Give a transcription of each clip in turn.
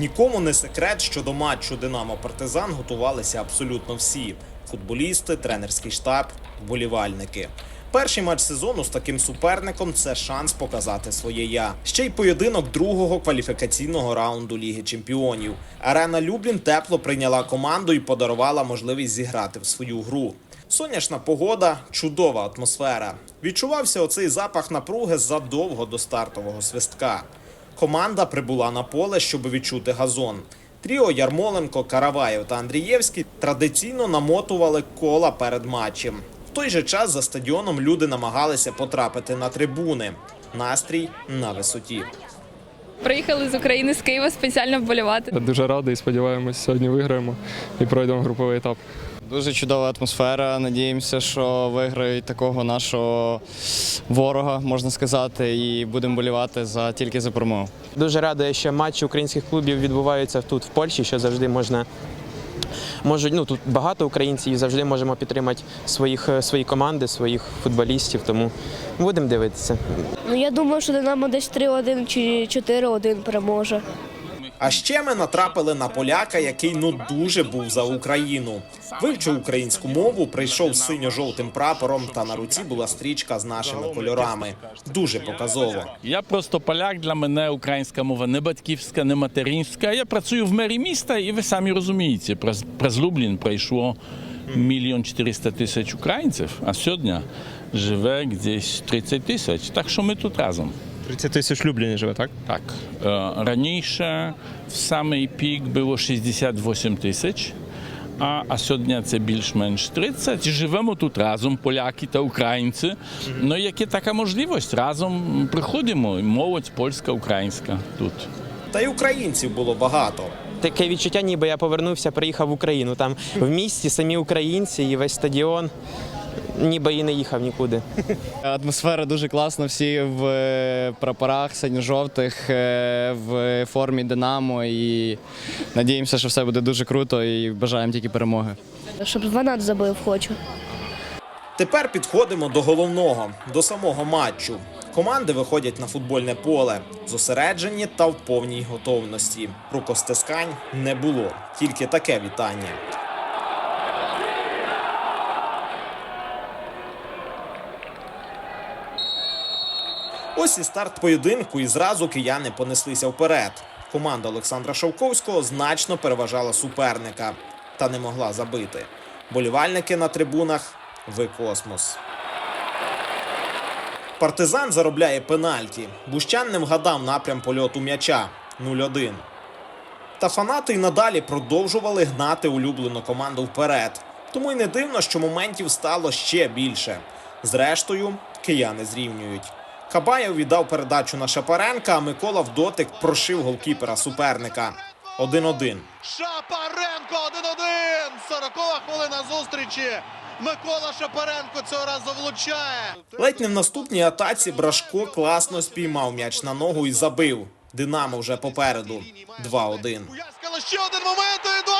Нікому не секрет, що до матчу Динамо Партизан готувалися абсолютно всі: футболісти, тренерський штаб, вболівальники. Перший матч сезону з таким суперником це шанс показати своє я. Ще й поєдинок другого кваліфікаційного раунду Ліги Чемпіонів. Арена Люблін тепло прийняла команду і подарувала можливість зіграти в свою гру. Сонячна погода, чудова атмосфера. Відчувався оцей запах напруги задовго до стартового свистка. Команда прибула на поле, щоб відчути газон. Тріо Ярмоленко, Караваєв та Андрієвський традиційно намотували кола перед матчем. В той же час за стадіоном люди намагалися потрапити на трибуни. Настрій на висоті. Приїхали з України з Києва спеціально вболівати. Дуже радий, сподіваємось, сьогодні виграємо і пройдемо груповий етап. Дуже чудова атмосфера. Надіємося, що виграють такого нашого ворога, можна сказати, і будемо болівати за тільки за перемогу. Дуже радує, що матчі українських клубів відбуваються тут, в Польщі, що завжди можна. Можуть, ну тут багато українців і завжди можемо підтримати своїх, е, свої команди, своїх футболістів. Тому будемо дивитися. Ну я думаю, що Динамо десь 3-1 чи 4-1 переможе. А ще ми натрапили на поляка, який ну дуже був за Україну. Вивчив українську мову, прийшов з синьо-жовтим прапором, та на руці була стрічка з нашими кольорами. Дуже показово. Я просто поляк, для мене українська мова не батьківська, не материнська. Я працюю в мері міста, і ви самі розумієте, през, Люблін прийшло мільйон 400 тисяч українців, а сьогодні живе десь 30 тисяч. Так що ми тут разом. 30 тисяч Любліні живе, так? Так, е, раніше в самий пік було 68 тисяч. А, а сьогодні це більш-менш 30. Живемо тут разом, поляки та українці. Ну, яка така можливість? Разом приходимо, молодь польська, українська тут. Та й українців було багато. Таке відчуття, ніби я повернувся, приїхав в Україну. Там в місті самі українці і весь стадіон, ніби і не їхав нікуди. Атмосфера дуже класна, всі в е, прапорах синьо-жовтих, е, в формі Динамо. І надіємося, що все буде дуже круто і бажаємо тільки перемоги. Щоб 12 забив хочу. Тепер підходимо до головного, до самого матчу. Команди виходять на футбольне поле, зосереджені та в повній готовності. Рукостискань не було, тільки таке вітання. Ось і старт поєдинку, і зразу кияни понеслися вперед. Команда Олександра Шовковського значно переважала суперника та не могла забити. Болівальники на трибунах ви космос. Партизан заробляє пенальті. Бущан не вгадав напрям польоту м'яча 0-1. Та фанати й надалі продовжували гнати улюблену команду вперед. Тому й не дивно, що моментів стало ще більше. Зрештою, кияни зрівнюють. Кабаєв віддав передачу на Шапаренка, а Микола в дотик прошив голкіпера суперника. 1-1. Шапаренко 1-1. 40 хвилина зустрічі. Микола Шапаренко цього разу влучає. Ледь не в наступній атаці Брашко класно спіймав м'яч на ногу і забив. Динамо вже попереду. 2-1. Уяскали ще один момент і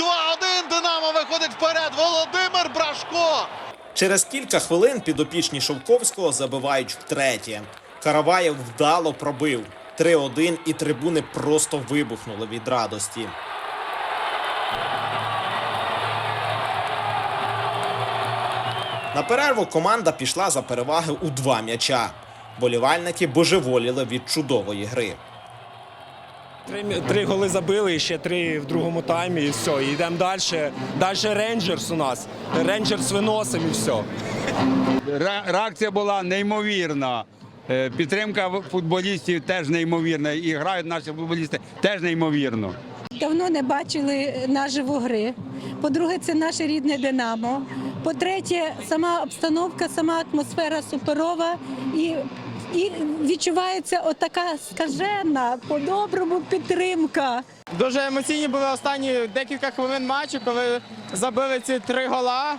2-1. 2-1. Динамо виходить вперед. Володимир Брашко. Через кілька хвилин підопічні Шовковського забивають втретє. Караваєв вдало пробив 3-1 і трибуни просто вибухнули від радості. На перерву команда пішла за переваги у два м'яча. Болівальники божеволіли від чудової гри. Три, три голи забили, і ще три в другому таймі, і все. І йдемо далі. Далі Рейнджерс у нас. Рейнджерс виносимо і все. Реакція була неймовірна. Е, Підтримка футболістів теж неймовірна. І грають наші футболісти теж неймовірно. Давно не бачили наживо гри. По-друге, це наше рідне Динамо. По-третє, сама обстановка, сама атмосфера суперова і, і відчувається отака скажена, по-доброму підтримка. Дуже емоційні були останні декілька хвилин матчу, коли забили ці три гола.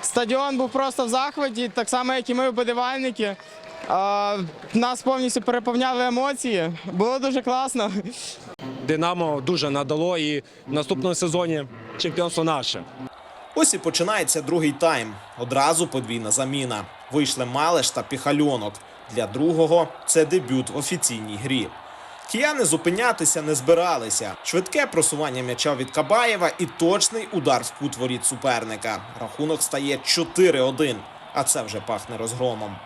Стадіон був просто в захваті, так само, як і ми, вболівальники. Нас повністю переповняли емоції. Було дуже класно. Динамо дуже надало і в наступному сезоні чемпіонство наше. Ось і починається другий тайм. Одразу подвійна заміна. Вийшли Малеш та Піхальонок. Для другого це дебют в офіційній грі. Кияни зупинятися не збиралися. Швидке просування м'яча від Кабаєва і точний удар в кут воріт суперника. Рахунок стає 4-1, а це вже пахне розгромом.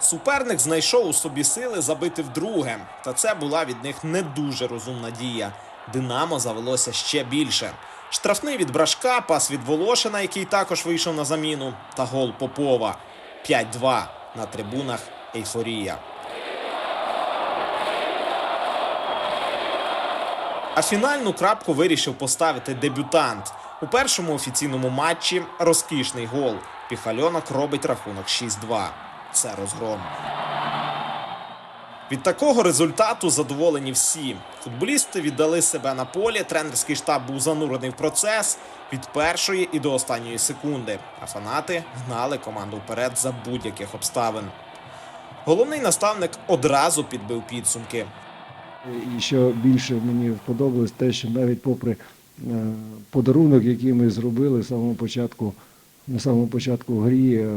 Суперник знайшов у собі сили забити вдруге, та це була від них не дуже розумна дія. Динамо завелося ще більше. Штрафний від Брашка, пас від Волошина, який також вийшов на заміну, та гол Попова. 5-2 на трибунах ейфорія. А фінальну крапку вирішив поставити дебютант. У першому офіційному матчі розкішний гол. Піхальонок робить рахунок 6-2. Це розгром. Від такого результату задоволені всі. Футболісти віддали себе на полі. Тренерський штаб був занурений в процес від першої і до останньої секунди. А фанати гнали команду вперед за будь-яких обставин. Головний наставник одразу підбив підсумки. І що більше мені сподобалось те, що навіть попри е, подарунок, який ми зробили самого початку, на самому початку грі, е,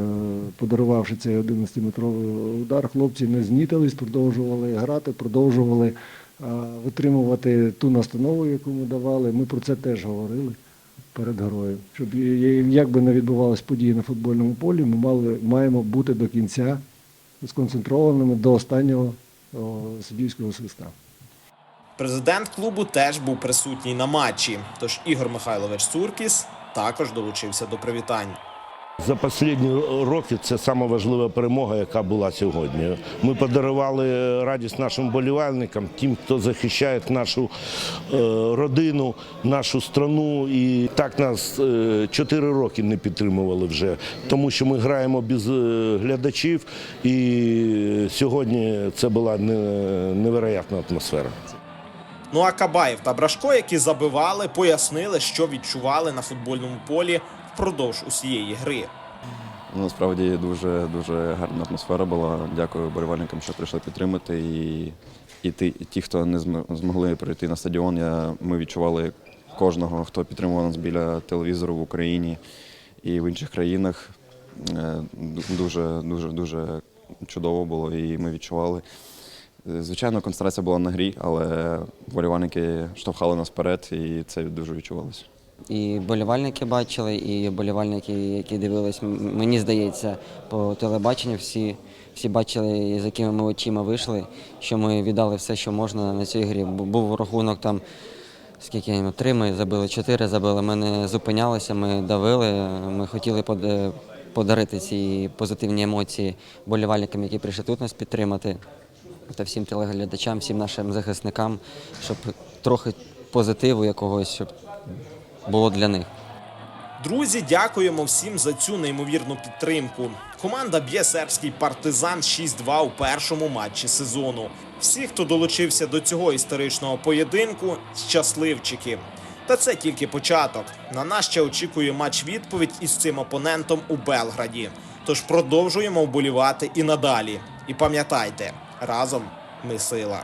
подарувавши цей 11-метровий удар, хлопці не знітились, продовжували грати, продовжували е, витримувати ту настанову, яку ми давали. Ми про це теж говорили перед грою. Щоб як би не відбувалися події на футбольному полі, ми мали, маємо бути до кінця сконцентрованими до останнього суддівського свиста. Президент клубу теж був присутній на матчі. Тож Ігор Михайлович Суркіс також долучився до привітань. За останні роки це сама важлива перемога, яка була сьогодні. Ми подарували радість нашим болівальникам, тим, хто захищає нашу е, родину, нашу страну. І так нас е, чотири роки не підтримували вже, тому що ми граємо без е, глядачів. І сьогодні це була не- невероятна атмосфера. Ну а Кабаєв та Брашко, які забивали, пояснили, що відчували на футбольному полі впродовж усієї гри. Насправді дуже дуже гарна атмосфера була. Дякую болівальникам, що прийшли підтримати. І, і ті, хто не змогли прийти на стадіон, я, ми відчували кожного, хто підтримував нас біля телевізору в Україні і в інших країнах. Е, Дуже, дуже, дуже чудово було, і ми відчували. Е, Звичайно, концентрація була на грі, але болівальники штовхали нас вперед, і це дуже відчувалося. І болівальники бачили, і болівальники, які дивились, мені здається, по телебаченню всі, всі бачили, з якими ми очима вийшли, що ми віддали все, що можна на цій грі. Був рахунок там, скільки три, ми забили чотири, забили. Ми не зупинялися, ми давили, ми хотіли подарити ці позитивні емоції болівальникам, які прийшли тут нас підтримати, та всім телеглядачам, всім нашим захисникам, щоб трохи позитиву якогось, щоб було для них. Друзі, дякуємо всім за цю неймовірну підтримку. Команда б'є сербський партизан 6-2 у першому матчі сезону. Всі, хто долучився до цього історичного поєдинку, щасливчики. Та це тільки початок. На нас ще очікує матч відповідь із цим опонентом у Белграді. Тож продовжуємо вболівати і надалі. І пам'ятайте, разом ми сила.